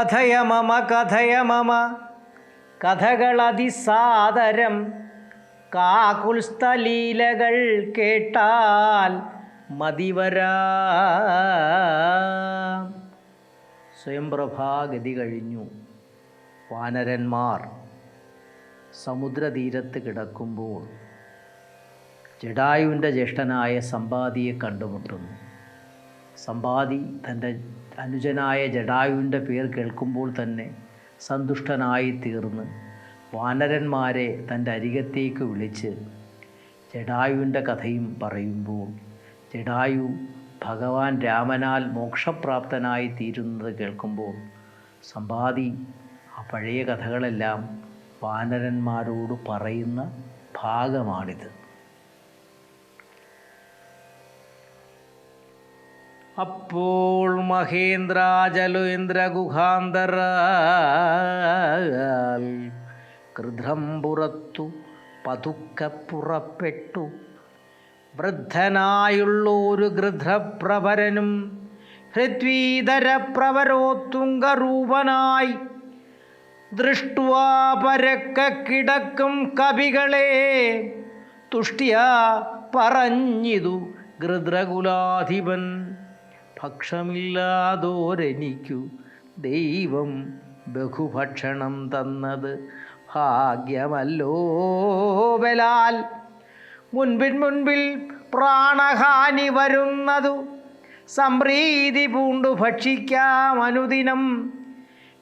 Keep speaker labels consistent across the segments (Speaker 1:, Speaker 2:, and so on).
Speaker 1: കഥയ മമ കഥയ മമ. കഥകളതിസാദരം കാകുൽസ്ഥലീലകൾ കേട്ടാൽ മതിവരാ. സ്വയംപ്രഭാഗതി കഴിഞ്ഞു. വാനരന്മാർ സമുദ്രതീരത്ത് കിടക്കുമ്പോൾ ജഡായുവിന്റെ ജ്യേഷ്ഠനായ സമ്പാദിയെ കണ്ടുമുട്ടുന്നു. സമ്പാദി തന്റെ അനുജനായ ജഡായുവിന്റെ പേർ കേൾക്കുമ്പോൾ തന്നെ സന്തുഷ്ടനായി തീർന്ന് വാനരന്മാരെ തന്റെ അരികത്തേക്ക് വിളിച്ച് ജഡായുവിന്റെ കഥയും പറയുമ്പോൾ ജഡായു ഭഗവാൻ രാമനാൽ മോക്ഷപ്രാപ്തനായി തീരുന്നത് കേൾക്കുമ്പോൾ സമ്പാദി ആ പഴയ കഥകളെല്ലാം വാനരന്മാരോട് പറയുന്ന ഭാഗമാണിത്. അപ്പോൾ മഹേന്ദ്രാജലേന്ദ്രഗുഹാന്തര ഗുഹാന്തര കൃദ്രം പുറത്തു പതുക്കെ പുറപ്പെട്ടു. വൃദ്ധനായുള്ളൊരു ഗൃധ്രപ്രവരനും ഹൃദ്വീതര പ്രവരോത്തുംഗരൂപനായി ദൃഷ്ടുവാ പരക്ക കിടക്കും കവികളെ തുഷ്ടിയ പറഞ്ഞിതു ഗൃദ്രകുലാധിപൻ. ഭക്ഷമില്ലാതോരെനിക്കു ദൈവം ബഹുഭക്ഷണം തന്നത് ഭാഗ്യമല്ലോ ബലാൽ. മുൻപിൻ മുൻപിൽ പ്രാണഹാനി വരുന്നതു സംപ്രീതി പൂണ്ടു ഭക്ഷിക്കാം അനുദിനം.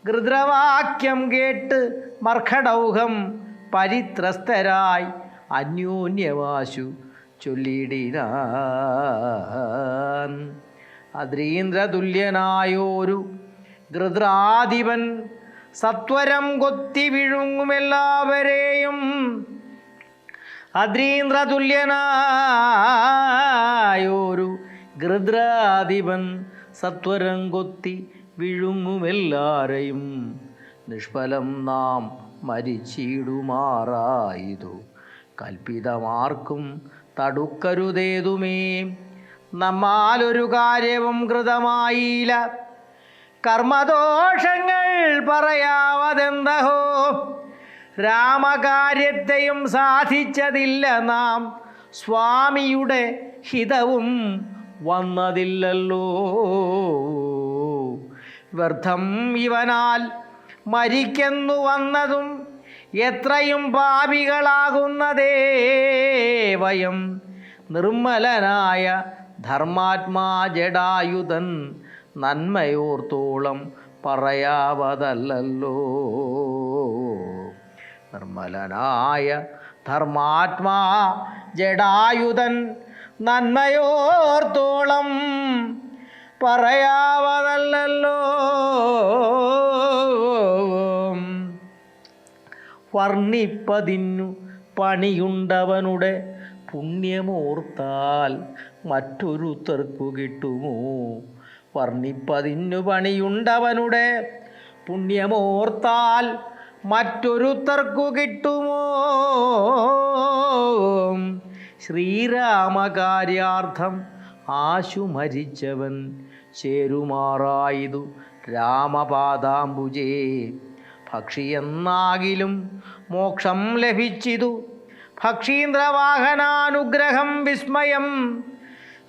Speaker 1: ഗൃദ്രവാക്യം കേട്ട് മർഖടൗഹം പരിത്രസ്തരായി അന്യോന്യവാശു ചൊല്ലിടിനാൻ അദ്രീന്ദ്രതുല്യനായോരു ഗൃദ്രാധിപൻ സത്വരം കൊത്തി വിഴുങ്ങുമെല്ലാവരെയും അദ്രീന്ദ്രതുല്യനായോരു ഗൃദ്രാധിപൻ സത്വരം കൊത്തി വിഴുങ്ങുമെല്ലാരെയും നിഷ്ഫലം നാം മരിച്ചിടുമാറായതു. കൽപ്പിതമാർക്കും തടുക്കരുതേതുമേ നമ്മാലൊരു കാര്യവും കൃതമായില്ല. കർമ്മദോഷങ്ങൾ പറയാവതെന്തഹോ? രാമകാര്യത്തെയും സാധിച്ചതില്ല നാം. സ്വാമിയുടെ ഹിതവും വന്നതില്ലല്ലോ. വ്യർത്ഥം ഇവനാൽ മരിക്കെന്നു വന്നതും എത്രയും പാപികളാകുന്നതേ വയം നിർമ്മലനായ ധർമാത്മാ ജഡായുധൻ നന്മയോർത്തോളം പറയാവതല്ലോ നിർമ്മലനായ ധർമാത്മാ ജഡായുധൻ നന്മയോർത്തോളം പറയാവതല്ലോ വർണിപ്പതിന്നു പണിയുണ്ടവനുടെ പുണ്യമോർത്താൽ മറ്റൊരുത്തർക്കു കിട്ടുമോ? വർണിപ്പതിന്നു പണിയുണ്ടവനുടെ പുണ്യമോർത്താൽ മറ്റൊരുത്തർക്കു കിട്ടുമോ? ശ്രീരാമകാര്യാർത്ഥം ആശു മരിച്ചവൻ ചേരുമാറായതു രാമപാദാംബുജേ. ഭക്ഷിയെന്നാകിലും മോക്ഷം ലഭിച്ചിതു ഭക്ഷീന്ദ്രവാഹനാനുഗ്രഹം വിസ്മയം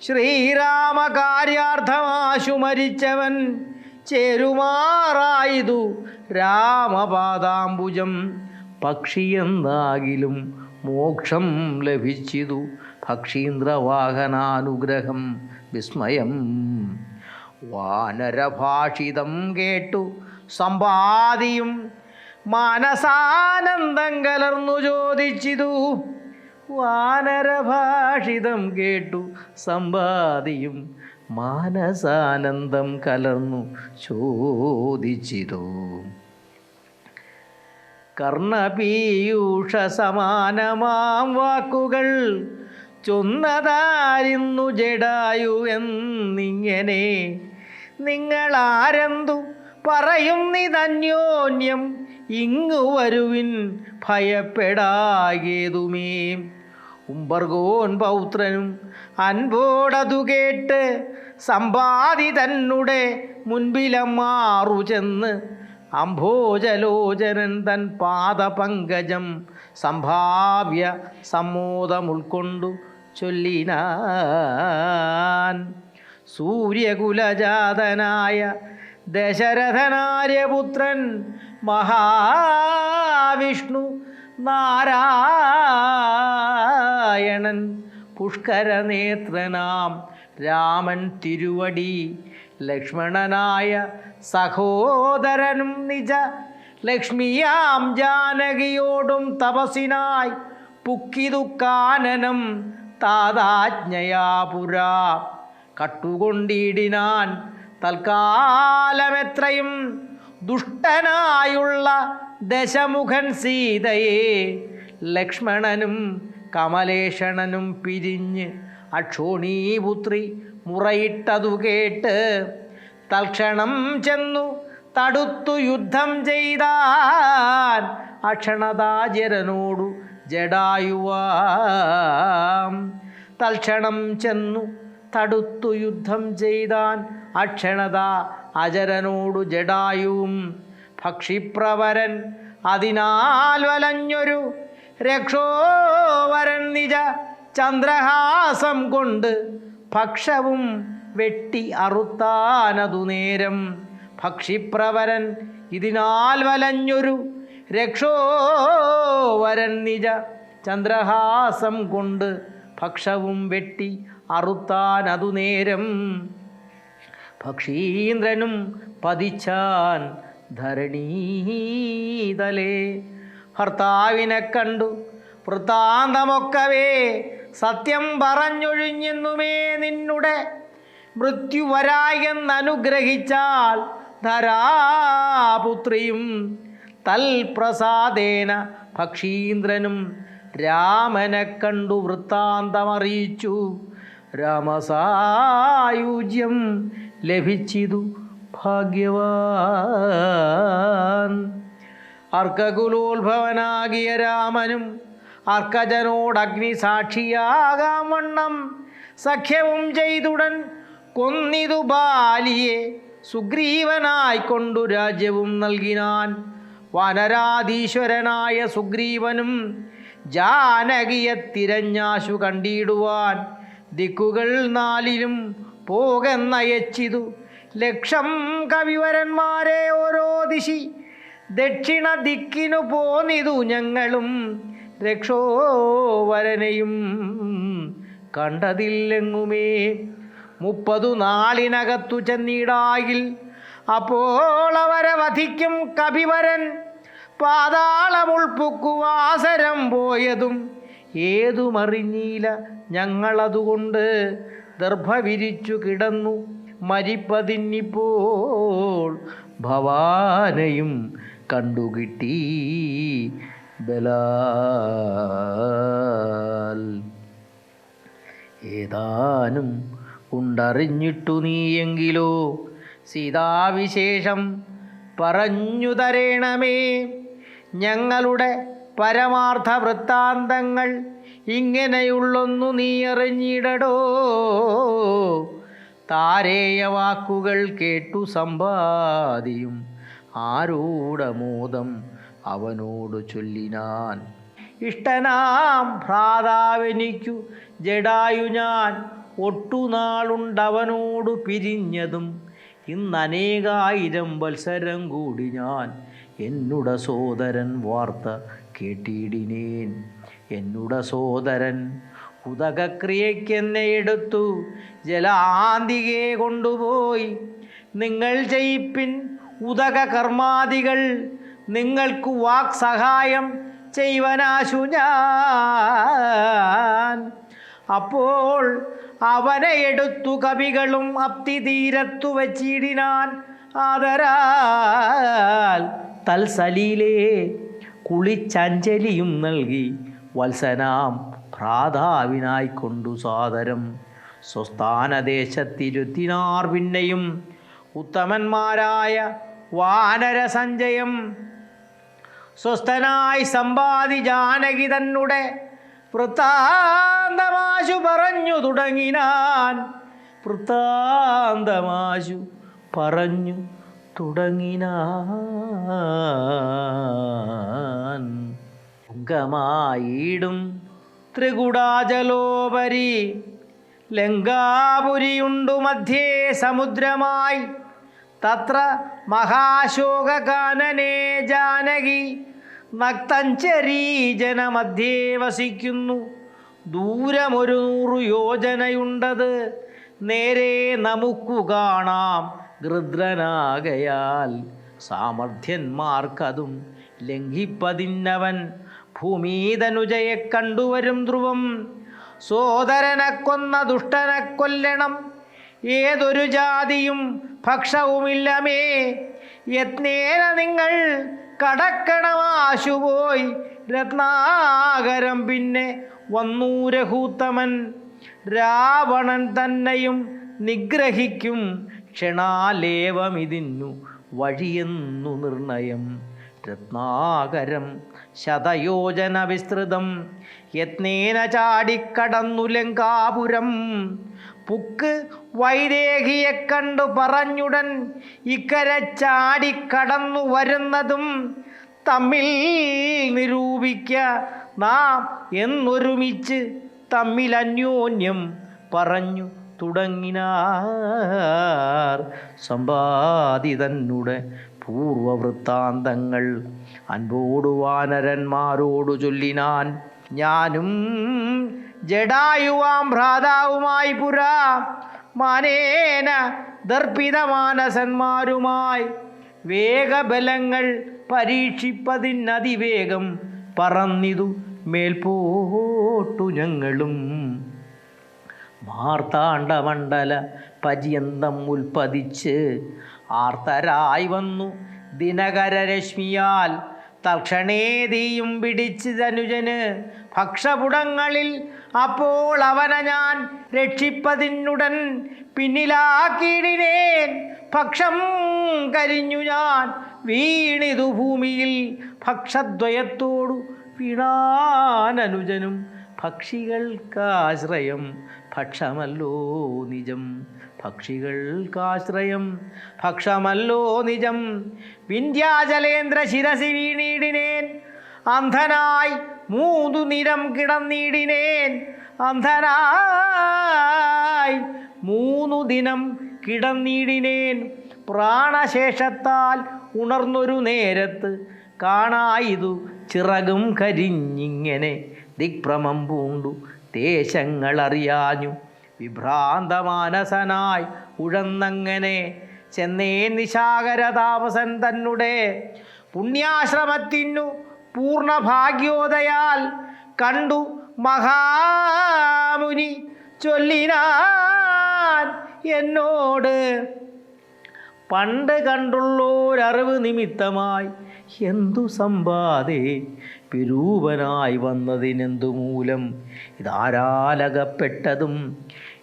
Speaker 1: ശ്രീരാമകാര്യാർത്ഥമാശു മരിച്ചവൻ ചേരുമാറായതു രാമപാദാംബുജം. പക്ഷിയെന്താകിലും മോക്ഷം ലഭിച്ചിതു ഭക്ഷീന്ദ്രവാഹനാനുഗ്രഹം വിസ്മയം. വാനരഭാഷിതം കേട്ടു സമ്പാദിയും മാനസാനന്ദം കലർന്നു ചോദിച്ചിതു വാനരഭാഷിതം കേട്ടു സമ്പാദിയും മാനസാനന്ദം കലർന്നു ചോദിച്ചിതോ. കർണപീയൂഷ സമാനമാം വാക്കുകൾ ചൊന്നതായിരുന്നു ജഡായു എന്നിങ്ങനെ നിങ്ങളാരെന്തു പറയുന്നിതന്യോന്യം ഇങ്ങു വരുവിൻ ഭയപ്പെടാകേതുമേ? ഉംബർഗോൻ പൗത്രനും അൻപോടതു കേട്ട് സമ്പാദി തന്നുടെ മുൻപിലമാറു ചെന്ന് അംഭോജലോചനൻ തൻ പാദപങ്കജം സംഭാവ്യ സമ്മോദമുൾക്കൊണ്ടു ചൊല്ലിനാൻ. സൂര്യകുലജാതനായ ദശരഥനാര്യപുത്രൻ മഹാവിഷ്ണു നാരായണൻ പുഷ്കരനേത്രനാം രാമൻ തിരുവടി ലക്ഷ്മണനായ സഹോദരനും നിജ ലക്ഷ്മിയാം ജാനകിയോടും തപസിനായി പുക്കിതു കാനനം താതാജ്ഞയാ പുരാ കട്ടുകൊണ്ടിടിനാൻ തൽക്കാലമെത്രയും ദുഷ്ടനായുള്ള ദശമുഖൻ സീതയെ ലക്ഷ്മണനും കമലേഷണനും പിരിഞ്ഞ് അക്ഷോണീപുത്രി മുറയിട്ടതു കേട്ട് തൽക്ഷണം ചെന്നു തടുത്തു യുദ്ധം ചെയ്താൻ അക്ഷണദാചരനോടു ജഡായുവാം. തൽക്ഷണം ചെന്നു തടുത്തു യുദ്ധം ചെയ്താൻ അക്ഷണത അജരനോടു ജഡായുവും ഭക്ഷിപ്രവരൻ അതിനാൽ വലഞ്ഞൊരു രക്ഷോവരൻ നിജ ചന്ദ്രഹാസം കൊണ്ട് ഭക്ഷവും വെട്ടി അറുത്താനതു നേരം. ഭക്ഷിപ്രവരൻ ഇതിനാൽ വലഞ്ഞൊരു രക്ഷോവരൻ നിജ ചന്ദ്രഹാസം കൊണ്ട് ഭക്ഷവും വെട്ടി അറുത്താനതു നേരം. പക്ഷീന്ദ്രനും പതിച്ചാൻ ധരണീതലേ. ഭർത്താവിനെ കണ്ടു. വൃത്താന്തമൊക്കവേ. സത്യം പറഞ്ഞൊഴിഞ്ഞെന്നുമേ നിന്നുടെ. മൃത്യുവരായെന്നനുഗ്രഹിച്ചാൽ ധരാപുത്രിയും തൽപ്രസാദേന പക്ഷീന്ദ്രനും രാമനെ കണ്ടു വൃത്താന്തമറിയിച്ചു. രാമസായുജ്യം ലഭിച്ചിതു. ഭാഗ്യവാൻ. അർക്കകുലോത്ഭവനാകിയ രാമനും അർക്കജനോടഗ്നി സാക്ഷിയാകാം വണ്ണം. സഖ്യവും ചെയ്തുടൻ കൊന്നിതു ബാലിയെ സുഗ്രീവനായിക്കൊണ്ടു രാജ്യവും നൽകിനാൻ. വനരാധീശ്വരനായ സുഗ്രീവനും ജാനകിയെ തിരഞ്ഞാശു കണ്ടിടുവാൻ. ദിക്കുകൾ നാലിലും പോകെന്നയച്ചിതു ലക്ഷം കവിവരന്മാരെ ഓരോ ദിശി. ദക്ഷിണ ദിക്കിനു പോന്നിതു ഞങ്ങളും. രക്ഷോവരനെയും കണ്ടതില്ലെങ്ങുമേ? മുപ്പതു നാളിനകത്തു ചെന്നിടായിൽ. അപ്പോൾ അവരെ വധിക്കും കവിവരൻ. പാതാളമുൾപ്പുക്കുവാസരം പോയതും ഏതുമറിഞ്ഞീല ഞങ്ങളതുകൊണ്ട് ദർഭവിരിച്ചു കിടന്നു. മരിപ്പതിന്നിപ്പോൾ ഭവാനയും കണ്ടുകിട്ടി ബലാൽ. ഏതാനും ഉണ്ടറിഞ്ഞിട്ടു നീയെങ്കിലോ സീതാവിശേഷം പറഞ്ഞു തരേണമേ. ഞങ്ങളുടെ പരമാർത്ഥ വൃത്താന്തങ്ങൾ ഇങ്ങനെയുള്ളൊന്നു നീ അറിഞ്ഞിടടോ താരേയ വാക്കുകൾ കേട്ടു സമ്പാദിയും ആരൂഢമോദം അവനോട് ചൊല്ലിനാൻ. ഇഷ്ടനാം ഭ്രാതാവെനിക്കു ജഡായു ഞാൻ. ഒട്ടുനാളുണ്ടവനോടു പിരിഞ്ഞതും ഇന്നനേകായിരം വത്സരം കൂടി ഞാൻ. എന്നുട സോദരൻ വാർത്ത കേട്ടിടിനേൻ. എന്നുട സോദരൻ ഉദകക്രിയയ്ക്കെന്നെ എടുത്തു. ജലാന്തികെ കൊണ്ടുപോയി. നിങ്ങൾ ചെയ്യിപ്പിൻ ഉദക കർമാദികൾ നിങ്ങൾക്ക് വാക് സഹായം ചെയ്വനാശു ഞാൻ. അപ്പോൾ അവനെ എടുത്തു കവികളും അപ്തി തീരത്തു വച്ചിടിനാൻ ആദരാൽ. തൽസലീലേ കുളിച്ചഞ്ജലിയും നൽകി. വത്സനാം ഭ്രാതാവിനായി കൊണ്ടു സാദരം. സ്വസ്ഥാനദേശത്തിരുത്തിനാർ പിന്നെയും ഉത്തമന്മാരായ വാനര സഞ്ജയം സ്വസ്ഥനായി സമ്പാദി ജാനകി തന്നെ വൃത്താന്തമാശു പറഞ്ഞു തുടങ്ങിനാൻ. വൃത്താന്തമാശു പറഞ്ഞു തുടങ്ങിനാൻ. അംഗമായിടും ത്രികുടാചലോപരി ലങ്കാപുരിയുണ്ടു മധ്യേ സമുദ്രമായി. തത്ര മഹാശോകാനനേ ജാനകി. നക്തഞ്ചരീജനമധ്യേ വസിക്കുന്നു. ദൂരമൊരു നൂറു യോജനയുണ്ടത്. നേരെ നമുക്കു കാണാം ഗൃദ്രനാകയാൽ. സാമർഥ്യന്മാർക്കതും ലംഘിപ്പതിന്നവൻ ഭൂമീതനുജയെ കണ്ടുവരും ധ്രുവം. സോദരനെ കൊന്ന ദുഷ്ടനെ കൊല്ലണം. ഏതൊരു ജാതിയും ഭക്ഷവുമില്ലമേ. യത്നേന നിങ്ങൾ കടക്കണമാശുപോയി രത്നാകരം പിന്നെ വന്നു രഹൂത്തമൻ രാവണൻ തന്നെയും നിഗ്രഹിക്കും. ക്ഷണാലേവമിതിന്നു വഴിയെന്നു നിർണയം. രത്നാകരം ശതയോജന വിസ്തൃതം. യത്നേന ചാടിക്കടന്നു ലങ്കാപുരം. പുക്ക് വൈദേഹിയെ കണ്ടു പറഞ്ഞുടൻ ഇക്കര ചാടിക്കടന്നു വരുന്നതും തമ്മിൽ നിരൂപിക്ക നാം എന്നൊരുമിച്ച് തമ്മിൽ അന്യോന്യം പറഞ്ഞു. തുടങ്ങിനാർ. സമ്പാദിതന്നുടെ പൂർവവൃത്താന്തങ്ങൾ അൻപോടു വാനരന്മാരോടു ചൊല്ലിനാൻ. ഞാനും ജഡായുവാം ഭ്രാതാവുമായി പുരാ. മാനേന ദർപ്പിതമാനസന്മാരുമായി. വേഗബലങ്ങൾ പരീക്ഷിപ്പതിനതിവേഗം പറന്നിതു മേൽപോട്ടു ഞങ്ങളും. മാർത്താണ്ഡമണ്ഡല പര്യന്തം ഉൽപ്പതിച്ച് ആർത്തരായി വന്നു. ദിനകരരശ്മിയാൽ തൽക്ഷണേ തീയും പിടിച്ച് ധനുജന് ഭക്ഷപുടങ്ങളിൽ. അപ്പോൾ അവനെ ഞാൻ രക്ഷിപ്പതിനുടൻ പിന്നിലാക്കിയിടിനേൻ. ഭക്ഷം കരിഞ്ഞു ഞാൻ വീണിതു ഭൂമിയിൽ ഭക്ഷദ്വയത്തോടു വീണാനനുജനും പക്ഷികൾക്കാശ്രയം ഭക്ഷമല്ലോ നിജം. പക്ഷികൾക്കാശ്രയം ഭക്ഷമല്ലോ നിജം. വിന്ധ്യാചലേന്ദ്ര ശിരസി വീണീടിനേൻ. അന്ധനായി മൂതു നിരം കിടന്നിടിനേൻ. അന്ധനായി മൂന്നു ദിനം കിടന്നിടിനേൻ. പ്രാണശേഷത്താൽ ഉണർന്നൊരു നേരത്ത് കാണായിതു ചിറകും കരിഞ്ഞിങ്ങനെ. ദിക്ഭ്രമം പൂണ്ടു ദേശങ്ങളറിയാഞ്ഞു വിഭ്രാന്തമാനസനായി ഉഴന്നങ്ങനെ ചെന്നേ നിശാകര താമസൻ തന്നെ പുണ്യാശ്രമത്തിനു പൂർണ ഭാഗ്യോദയാൽ കണ്ടു മഹാമുനി ചൊല്ലിനാൻ എന്നോട്. പണ്ട് കണ്ടുള്ളോരറിവ് നിമിത്തമായി എന്തു സമ്പാദേ വിരൂപനായി വന്നതിനെന്തു മൂലം? ഇതാരാലകപ്പെട്ടതും?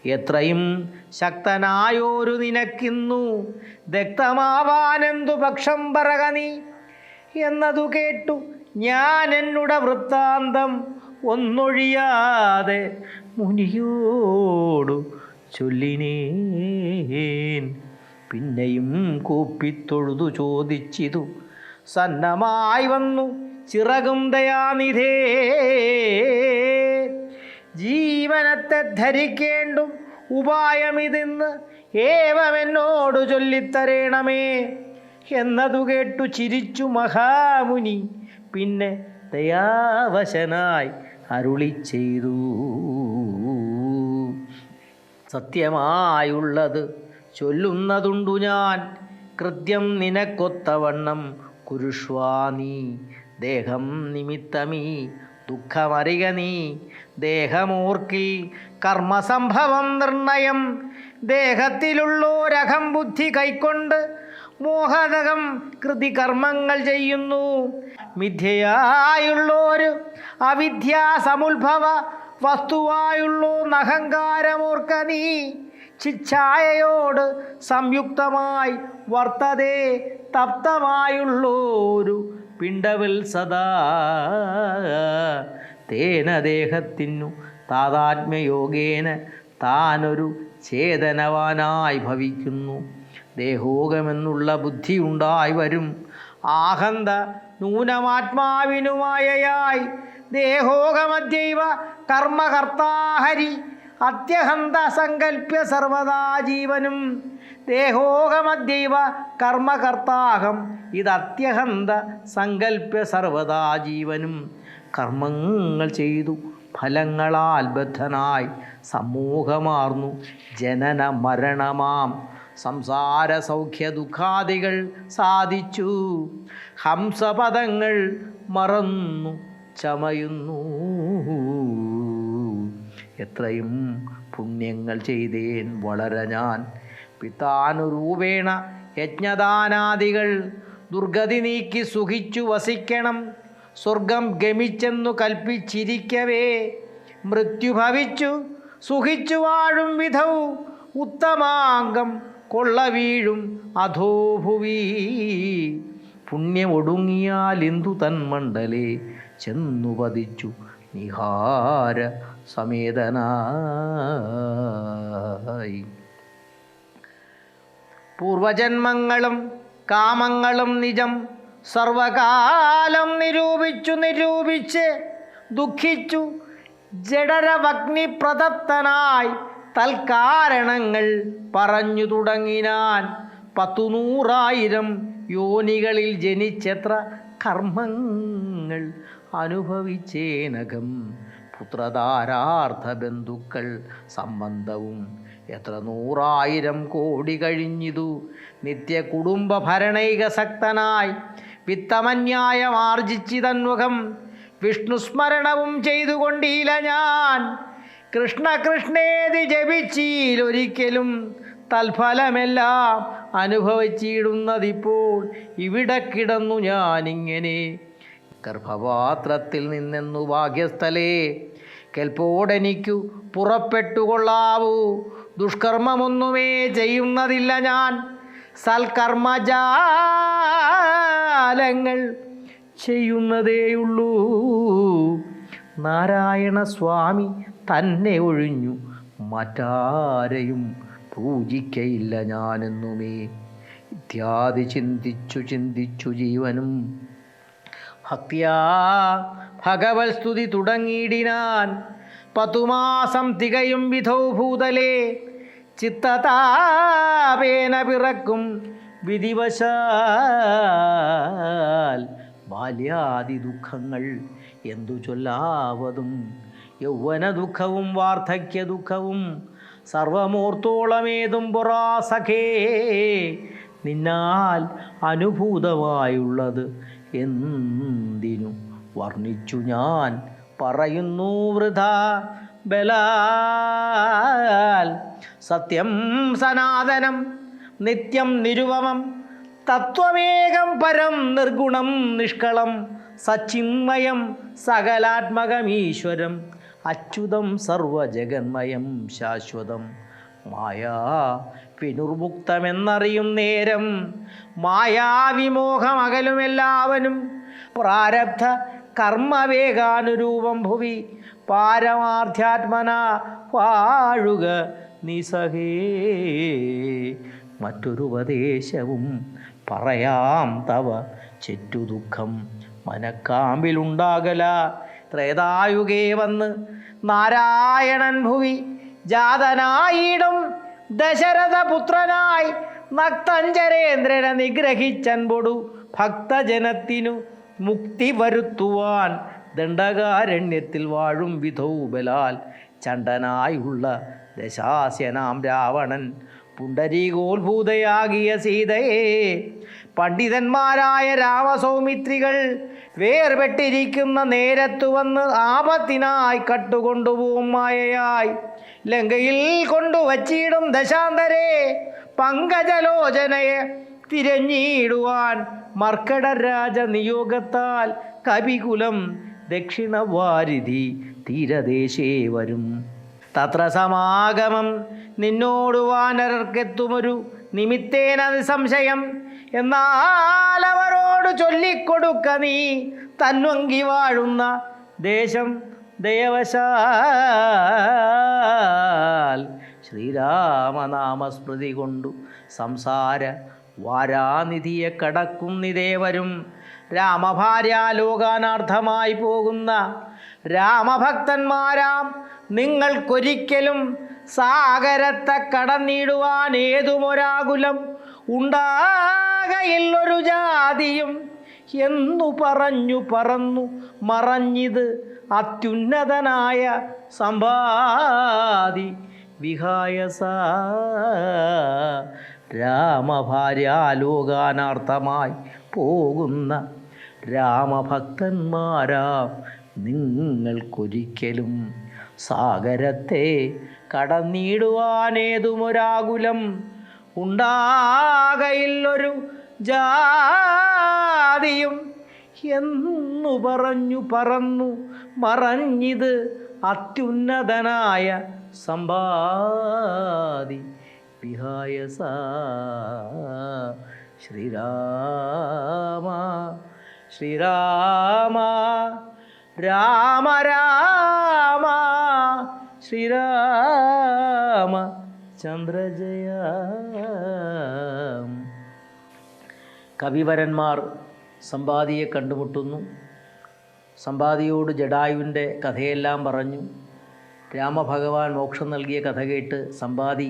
Speaker 1: എത്രയും ശക്തനായോരു നിനക്കിന്നു. വ്യക്തമാവാനെന്തു പക്ഷം പറക നീ? എന്നതു കേട്ടു ഞാൻ എന്നുടെ വൃത്താന്തം ഒന്നൊഴിയാതെ മുനിയോടു ചൊല്ലിനേൻ. പിന്നെയും കൂപ്പിത്തൊഴുതു ചോദിച്ചിതു. സന്നമായി വന്നു. ചിറകും ദയാനിധേ. ജീവനത്തെ ധരിക്കേണ്ടു ഉപായമിതെന്ന് ഏവമെന്നോടു ചൊല്ലിത്തരേണമേ. എന്നതു കേട്ടു ചിരിച്ചു മഹാമുനി പിന്നെ ദയാവശനായി അരുളി ചെയ്തു. സത്യമായുള്ളത് ചൊല്ലുന്നതുണ്ടു ഞാൻ. കൃത്യം നിനക്കൊത്തവണ്ണം കുരുഷ്വാ നീ. ദേഹം നിമിത്തമീ ദുഃഖമറിക നീ. ദേഹമൂർക്കിൽ കർമ്മസംഭവം നിർണയം. ദേഹത്തിലുള്ളോരകം ബുദ്ധി കൈക്കൊണ്ട് മോഹതകം കൃതി കർമ്മങ്ങൾ ചെയ്യുന്നു. മിഥ്യയായുള്ളോരു അവിദ്യാസമുത്ഭവ വസ്തുവായുള്ളോ നഹങ്കാരമോർക്ക നീ. ചിച്ഛായയോട് സംയുക്തമായി വർത്തതേ തപ്തമായുള്ളോരു പിണ്ടവിൽ സദാ തേന ദേഹത്തിനു താതാത്മ്യയോഗേന താനൊരു ചേതനവാനായി ഭവിക്കുന്നു. ദേഹോഗമെന്നുള്ള ബുദ്ധിയുണ്ടായി വരും. ആഹന്ത നൂനമാത്മാവിനുമായയായി ദേഹോകമദ്യൈവ കർമ്മകർത്താഹരി അത്യഹന്ത സങ്കല്പ്യ സർവദാ ജീവനും ദേഹോഗമദ്യൈവ കർമ്മകർത്താഹം. ഇതത്യഹന്ത സങ്കല്പ്യ സർവദാ ജീവനും. കർമ്മങ്ങൾ ചെയ്തു ഫലങ്ങളാൽ ബദ്ധനായി സമൂഹമാർന്നു ജനന മരണമാം. സംസാര സൗഖ്യ ദുഃഖാദികൾ സാധിച്ചു. ഹംസപദങ്ങൾ മറന്നു ചമയുന്നു. എത്രയും പുണ്യങ്ങൾ ചെയ്തേൻ വളരെ ഞാൻ. പിത്താനുരൂപേണ യജ്ഞദാനാദികൾ ദുർഗതി നീക്കി സുഖിച്ചു വസിക്കണം. സ്വർഗം ഗമിച്ചെന്നു കൽപ്പിച്ചിരിക്കവേ. മൃത്യു ഭവിച്ചു സുഖിച്ചു വാഴും വിധൗ. ഉത്തമാംഗം കൊള്ള വീഴും അധോഭുവി. പുണ്യമൊടുങ്ങിയാൽ ഇന്ദു തന്മണ്ഡലേ ചെന്നു പതിച്ചു നിഹാര സമേതനായി. പൂർവജന്മങ്ങളും കാമങ്ങളും നിജം സർവകാലം നിരൂപിച്ചു നിരൂപിച്ച് ദുഃഖിച്ചു ജഡരവഗ്നി പ്രദത്തനായി തൽക്കാരണങ്ങൾ പറഞ്ഞു തുടങ്ങിനാൻ പത്തുനൂറായിരം യോനികളിൽ ജനിച്ചെത്ര കർമ്മങ്ങൾ അനുഭവിച്ചേനകം പുത്രധാരാർത്ഥ ബന്ധുക്കൾ സംബന്ധവും എത്ര നൂറായിരം കോടി കഴിഞ്ഞിതു. നിത്യ കുടുംബ ഭരണൈക ഭരണൈകസക്തനായി വിത്തമന്യായം ആർജിച്ചിതന്മുഖം വിഷ്ണുസ്മരണവും ചെയ്തുകൊണ്ടില്ല ഞാൻ. കൃഷ്ണ കൃഷ്ണേതി ജപിച്ചീലൊരിക്കലും തൽഫലമെല്ലാം അനുഭവിച്ചിടുന്നതിപ്പോൾ ഇവിടെ കിടന്നു ഞാനിങ്ങനെ ഗർഭപാത്രത്തിൽ നിന്നെന്നു ഭാഗ്യസ്ഥലേ കെൽപ്പോടെനിക്കു പുറപ്പെട്ടുകൊള്ളാവൂ. ദുഷ്കർമ്മമൊന്നുമേ ചെയ്യുന്നതില്ല ഞാൻ. സൽകർമ്മജാലങ്ങൾ ചെയ്യുന്നതേയുള്ളൂ. നാരായണ സ്വാമി തന്നെ ഒഴിഞ്ഞു. മറ്റാരെയും പൂജിക്കയില്ല ഞാനെന്നുമേ. ഇത്യാദി ചിന്തിച്ചു ചിന്തിച്ചു ജീവനും. ഭക്തിയാ ഭഗവത് സ്തുതി തുടങ്ങിയിടിനാൻ. പത്തുമാസം തികയും വിധോ ഭൂതലേ. ചിത്തതാപേന പിറക്കും വിധിവശാൽ ബാല്യാദി ദുഃഖങ്ങൾ എന്തു ചൊല്ലാവതും? യൗവന ദുഃഖവും വാർദ്ധക്യ ദുഃഖവും സർവമോർത്തോളമേതും പൊറാസഖേ നിന്നാൽ അനുഭൂതമായുള്ളത് എന്തിനു വർണിച്ചു ഞാൻ പറയുന്നു വൃഥ. ബലാൽ. സത്യം സനാതനം നിത്യം നിരുപമം തത്വമേകം പരം നിർഗുണം നിഷ്കളം സച്ചിന്മയം സകലാത്മകമീശ്വരം അച്യുതം സർവജഗന്മയം ശാശ്വതം. മായാ വിനുർമുക്തമെന്നറിയും നേരം മായാവിമോഹമകലുമെല്ലാവനും പ്രാരബ്ധ കർമ്മവേഗാനുരൂപം ഭുവി. പാരമാർത്ഥ്യാത്മന വാഴുക നിസഹേ. മറ്റൊരുപദേശവും പറയാം തവ. ചെറ്റു ദുഃഖം മനക്കാമ്പിലുണ്ടാകല. ത്രേതായുഗേ വന്ന് നാരായണൻ ഭുവി. ജാതനായിടും ദശരഥപുത്രനായി നക്തഞ്ചരേന്ദ്രനെ നിഗ്രഹിച്ചൻപൊടു ഭക്തജനത്തിനു. മുക്തി വരുത്തുവാൻ ദണ്ഡകാരണ്യത്തിൽ വാഴും വിധൗബലാൽ ചണ്ടനായുള്ള ദശാസ്യനാം രാവണൻ പുണ്ടരീകോത്ഭൂതയാകിയ സീതയെ. പണ്ഡിതന്മാരായ രാമസൗമിത്രികൾ വേർപെട്ടിരിക്കുന്ന നേരത്തു വന്ന് ആപത്തിനായി കട്ടുകൊണ്ടുപോകും മായയായി. ലങ്കയിൽ കൊണ്ടുവച്ചിടും ദശാന്തരെ പങ്കജലോചനയെ തിരഞ്ഞിടുവാൻ മർക്കടരാജ നിയോഗത്താൽ കവികുലം ദക്ഷിണവാരിധി തീരദേശേ വരും. തത്ര സമാഗമം നിന്നോട് വാനരർക്കെത്തുമൊരു നിമിത്തേന നിസംശയം. എന്നാൽ അവരോട് ചൊല്ലിക്കൊടുക്ക നീ തന്വങ്കി വാഴുന്ന ദേശം ദയവശാൽ. ശ്രീരാമനാമസ്മൃതി കൊണ്ടു സംസാര വാരാനിധിയെ കടക്കുന്നിതേവരും രാമഭാര്യാലോകാനാർത്ഥമായി പോകുന്ന രാമഭക്തന്മാരാം നിങ്ങൾക്കൊരിക്കലും സാഗരത്തെ കടന്നിടുവാൻ ഏതുമൊരാകുലം ഉണ്ടാകയില്ലൊരു ജാതിയും എന്നു പറഞ്ഞു പറന്നു മറഞ്ഞിത് അത്യുന്നതനായ സമ്പാദി വിഹായസ. രാമഭാര്യാലോകാനാർത്ഥമായി പോകുന്ന രാമഭക്തന്മാരാം നിങ്ങൾക്കൊരിക്കലും സാഗരത്തെ കടന്നിടുവാനേതുമൊരാകുലം. ഉണ്ടാകയില്ലൊരു ജാതിയും എന്നു പറഞ്ഞു പറന്നു മറഞ്ഞിത് അത്യുന്നതനായ സമ്പാദി. വിഹായസ ശ്രീരാമ ശ്രീരാമ രാമ രാമ ശ്രീരാമ ചന്ദ്രജയ കവിവരന്മാർ സമ്പാദിയെ കണ്ടുമുട്ടുന്നു സമ്പാദിയോട് ജഡായുവിന്റെ കഥയെല്ലാം പറഞ്ഞു രാമഭഗവാൻ മോക്ഷം നൽകിയ കഥ കേട്ട് സമ്പാദി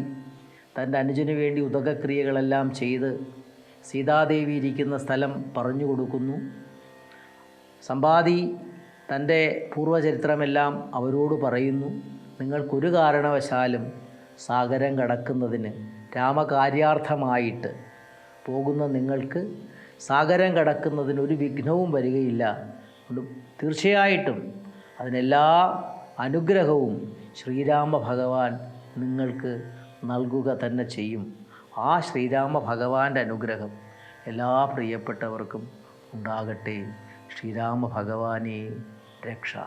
Speaker 1: തന്റെ അനുജന് വേണ്ടി ഉദകക്രിയകളെല്ലാം ചെയ്ത് സീതാദേവി ഇരിക്കുന്ന സ്ഥലം പറഞ്ഞു കൊടുക്കുന്നു. സമ്പാദി തന്റെ പൂർവചരിത്രമെല്ലാം അവരോട് പറയുന്നു. നിങ്ങൾക്കൊരു കാരണവശാലും സാഗരം കടക്കുന്നതിന് രാമകാര്യാർത്ഥമായിട്ട് പോകുന്ന നിങ്ങൾക്ക് സാഗരം കടക്കുന്നതിന് ഒരു വിഘ്നവും വരികയില്ല. തീർച്ചയായിട്ടും അതിനെല്ലാ അനുഗ്രഹവും ശ്രീരാമ ഭഗവാൻ നിങ്ങൾക്ക് നൽകുക തന്നെ ചെയ്യും. ആ ശ്രീരാമ ഭഗവാന്റെ അനുഗ്രഹം എല്ലാ പ്രിയപ്പെട്ടവർക്കും ഉണ്ടാകട്ടെ. ശ്രീരാമ ഭഗവാനെ രക്ഷ.